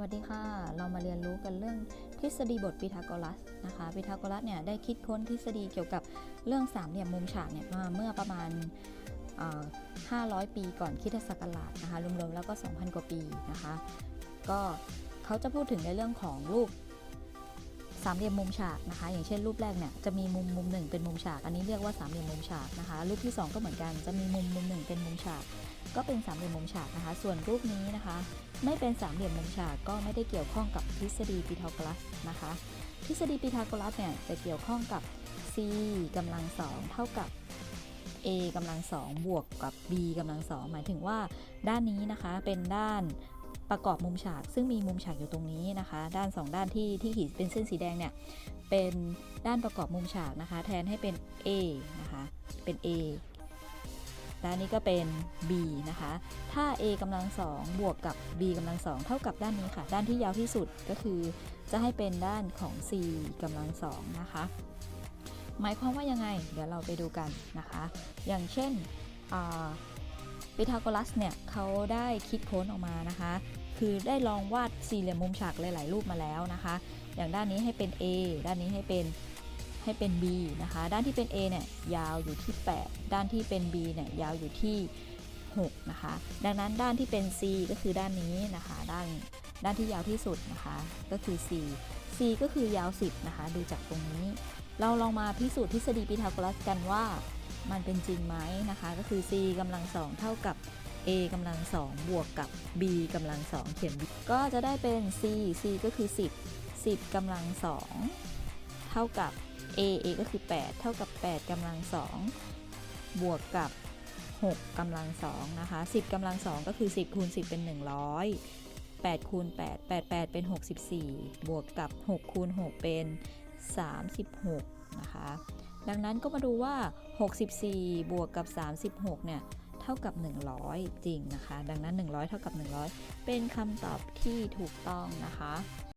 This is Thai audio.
วัสดีค่ะ เรามาเรียนรู้กันเรื่องทฤษฎีบทพีทาโกรัสนะคะพีทาโกรัสเนี่ยได้คิดค้นทฤษฎีเกี่ยวกับเรื่องสามเหลี่ยมมุมฉากเนี่ยมาเมื่อประมาณ 500 ปีก่อนคริสตศักราชนะคะรวมๆแล้วก็ 2,000 กว่าปีนะคะ ก็เขาจะพูดถึงในเรื่องของรูปสามเหลี่ยมมุมฉากนะคะ อย่างเช่นรูปแรกเนี่ยจะมีมุมมุมหนึ่งเป็นมุมฉาก อันนี้เรียกว่าสามเหลี่ยมมุมฉากนะคะ รูปที่สองก็เหมือนกันจะมีมุมมุมหนึ่งเป็นมุมฉาก ก็เป็นสามเหลี่ยมมุมฉากนะคะ ส่วนรูปนี้นะคะ ไม่เป็นสามเหลี่ยมมุมฉากก็ไม่ได้เกี่ยวข้องกับทฤษฎีพีทาโกรัสนะคะ ทฤษฎีพีทาโกรัสเนี่ยจะเกี่ยวข้องกับ c กำลังสองเท่ากับ a กำลังสองบวกกับ b กำลังสองหมายถึงว่าด้านนี้นะคะเป็นด้านประกอบมุมฉาก ซึ่งมีมุมฉากอยู่ตรงนี้นะคะ ด้าน 2 ด้านที่ที่ขีดเป็นเส้นสีแดงเนี่ยเป็นด้านประกอบมุมฉากนะคะ แทนให้เป็น a นะคะเป็น a ด้านนี้ก็เป็น b นะคะ ถ้า a กำลังสองบวกกับ b กำลังสองเท่ากับด้านนี้ค่ะ ด้านที่ยาวที่สุดก็คือ จะให้เป็นด้านของ c กำลังสองนะคะ หมายความว่ายังไง เดี๋ยวเราไปดูกันนะคะ อย่างเช่นปิทาโกรัสเนี่ยเขาได้คิดค้นออกมานะคะ คือได้ลองวาดสี่เหลี่ยมมุมฉากหลาย ๆ รูปมาแล้วนะคะ อย่างด้านนี้ให้เป็น A ด้านนี้ให้เป็น ให้เป็น B นะคะ ด้านที่เป็น A เนี่ยยาวอยู่ที่ 8 ด้านที่เป็น B เนี่ยยาวอยู่ที่ 6 นะคะ ดังนั้นด้านที่เป็น C ก็คือด้านนี้นะคะ ด้านด้านที่ยาวที่สุดนะคะ ก็คือ C C ก็คือยาว 10 นะคะ ดูจากตรงนี้ เราลองมาพิสูจน์ทฤษฎีพีทาโกรัสกันว่ามันเป็นจริงไหมนะคะ ก็คือ c กำลังสองเท่ากับ a กำลังสองบวกกับ b กำลังสองเขียน b ก็จะได้เป็น c c ก็คือ 10 10กำลังสองเท่ากับ a a ก็คือ 8 เท่ากับ 8กำลังสองบวกกับ 6กำลังสองนะคะ 10กำลังสองก็คือ 10คูณ10 เป็น 100 8คูณ8 8 8 เป็น 64 บวกกับ 6คูณ6 เป็น 36 นะคะ ดังนั้นก็มาดูว่า 64 บวกกับ 36 เนี่ย เท่ากับ 100 จริงนะคะ ดังนั้น 100 เท่ากับ 100 เป็นคำตอบที่ถูกต้องนะคะ